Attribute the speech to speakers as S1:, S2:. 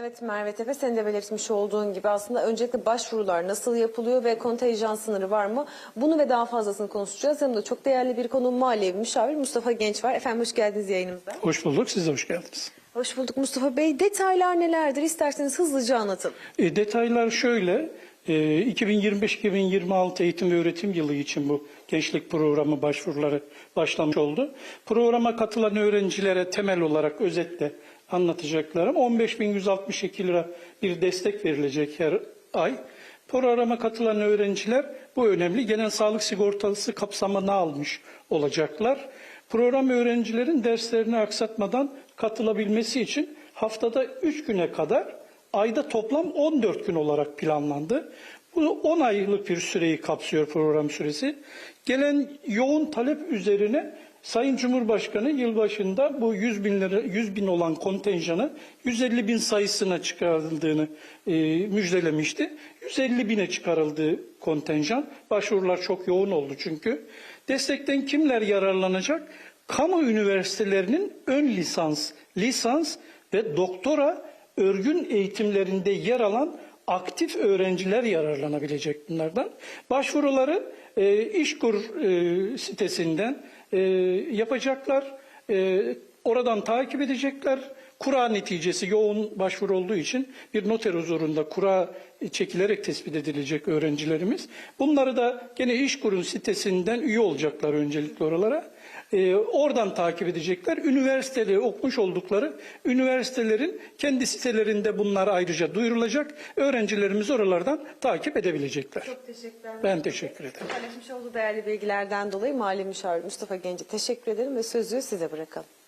S1: Evet Merve Tepe senin de belirtmiş olduğun gibi aslında öncelikle başvurular nasıl yapılıyor ve kontenjan sınırı var mı? Bunu ve daha fazlasını konuşacağız. Yanımda çok değerli bir konuğum maliye müşavir Mustafa Genç var. Efendim hoş geldiniz yayınımıza.
S2: Hoş bulduk, siz de hoş geldiniz.
S1: Hoş bulduk Mustafa Bey. Detaylar nelerdir? İsterseniz hızlıca anlatın.
S2: E, detaylar şöyle, e, 2025-2026 eğitim ve öğretim yılı için bu gençlik programı başvuruları başlamış oldu. Programa katılan öğrencilere temel olarak özetle anlatacaklarım 15.162 lira bir destek verilecek her ay. Programa katılan öğrenciler bu önemli genel sağlık sigortası kapsamına almış olacaklar. Program öğrencilerin derslerini aksatmadan katılabilmesi için haftada 3 güne kadar ayda toplam 14 gün olarak planlandı. Bu 10 aylık bir süreyi kapsıyor program süresi. Gelen yoğun talep üzerine Sayın Cumhurbaşkanı yılbaşında bu 100 bin, lira, 100 bin olan kontenjanı 150 bin sayısına çıkarıldığını e, müjdelemişti. 150 bine çıkarıldı kontenjan. Başvurular çok yoğun oldu çünkü. Destekten kimler yararlanacak? Kamu üniversitelerinin ön lisans, lisans ve doktora örgün eğitimlerinde yer alan aktif öğrenciler yararlanabilecek bunlardan. Başvuruları e, İşkur e, sitesinden e, yapacaklar. E, oradan takip edecekler. Kura neticesi yoğun başvuru olduğu için bir noter huzurunda kura çekilerek tespit edilecek öğrencilerimiz. Bunları da gene İşkur'un sitesinden üye olacaklar öncelikle oralara. Ee, oradan takip edecekler. Üniversiteleri okumuş oldukları üniversitelerin kendi sitelerinde bunlar ayrıca duyurulacak. Öğrencilerimiz oralardan takip edebilecekler.
S1: Çok teşekkürler.
S2: Ben teşekkür ederim.
S1: Paylaşmış olduğu değerli bilgilerden dolayı mali müşavir Mustafa Genç'e teşekkür ederim ve sözü size bırakalım.